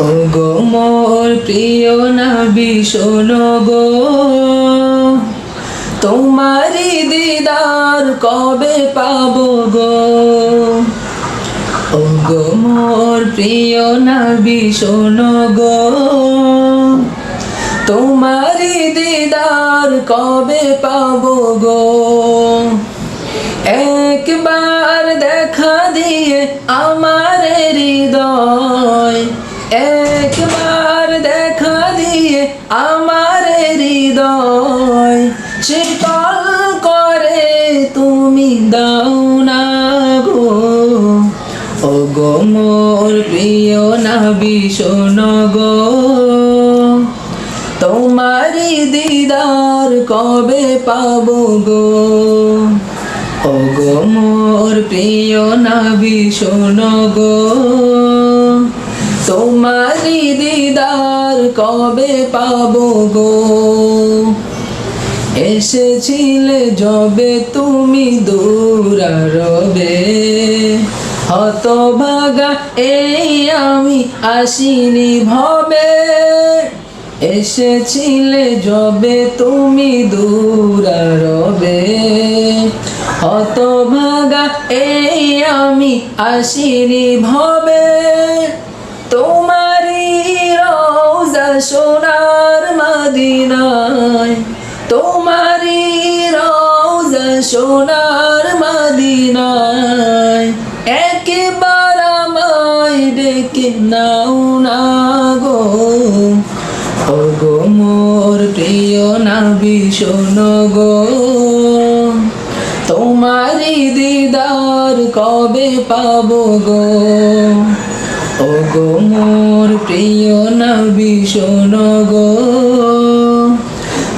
ও গো মোর প্রিয় নবী, শোনো গো। তোমারি দিদার কবে পাবো গো? ও গো মোর প্রিয় নবী, শোনো গো। তোমারি দিদার কবে পাবো গো? একবার দেখা দিয়ে আমার হৃদয় শীতল করে তুমি দাও না গো। ও গো মোর প্রিয় নবী, শোনো গো। তোমারি দিদার কবে পাবো গো? ও গো মোর প্রিয় নবী, শোনো গো। তোমারি দিদার কবে পাবো গো? এসেছিলে যবে তুমি দূরারবে হতভাগা এই আমি আসিনি ভবে। এসেছিলে যবে তুমি দূরারবে হতভাগা এই আমি আসিনি ভবে। তোমারি রোজা সোনার মদিনায়, একবার আমায় ডেকে নাও না গো। ও গো মোর প্রিয় নাবি, শোনো গো। তোমারি দিদার কবে পাবো গো? ও গো মোর প্রিয় নবী, শোনো গো।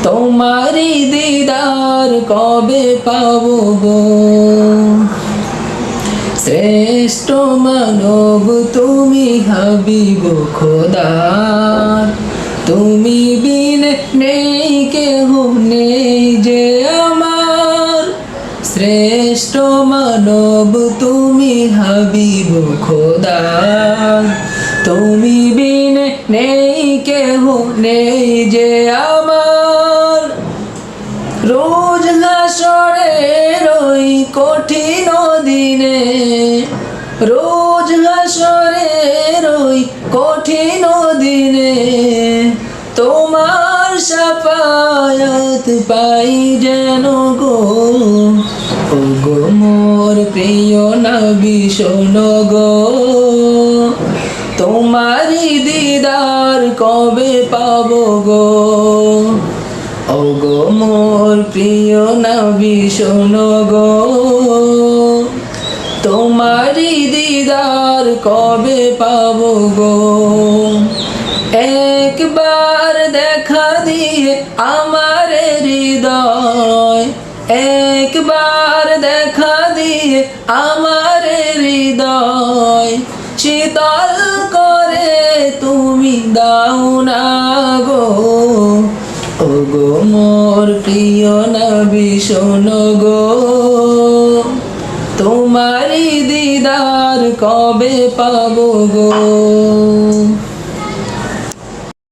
তোমারি দিদার কবে পাবো গো? শ্রেষ্ঠ মানব তুমি হাবিব খোদার। তুমি বিন নেই, কেহ নেই যে আমার। শ্রেষ্ঠ মানব তুমি হাবিব খোদা তুমি বিন নেই, কেহ নেই রোজ হাসরে রই কঠিন দিনে, রোজ হাসরে রই কঠিন দিনে তোমার সাফায়াত পাই যেন গো। ও গো মোর প্রিয় নবী, শোনো গো। তোমারি দিদার কবে পাবো গো? ও গো মোর প্রিয় নবী, শোনো গো। তোমারি দিদার কবে পাব গো? একবার দেখা দিয়ে আমার হৃদয়, একবার দেখা দিয়ে আমার হৃদয়। শীতল করে তুমি দাও না গো। প্রিয় নবী শোনো গো। তোমারি দিদার কবে পাবো গো?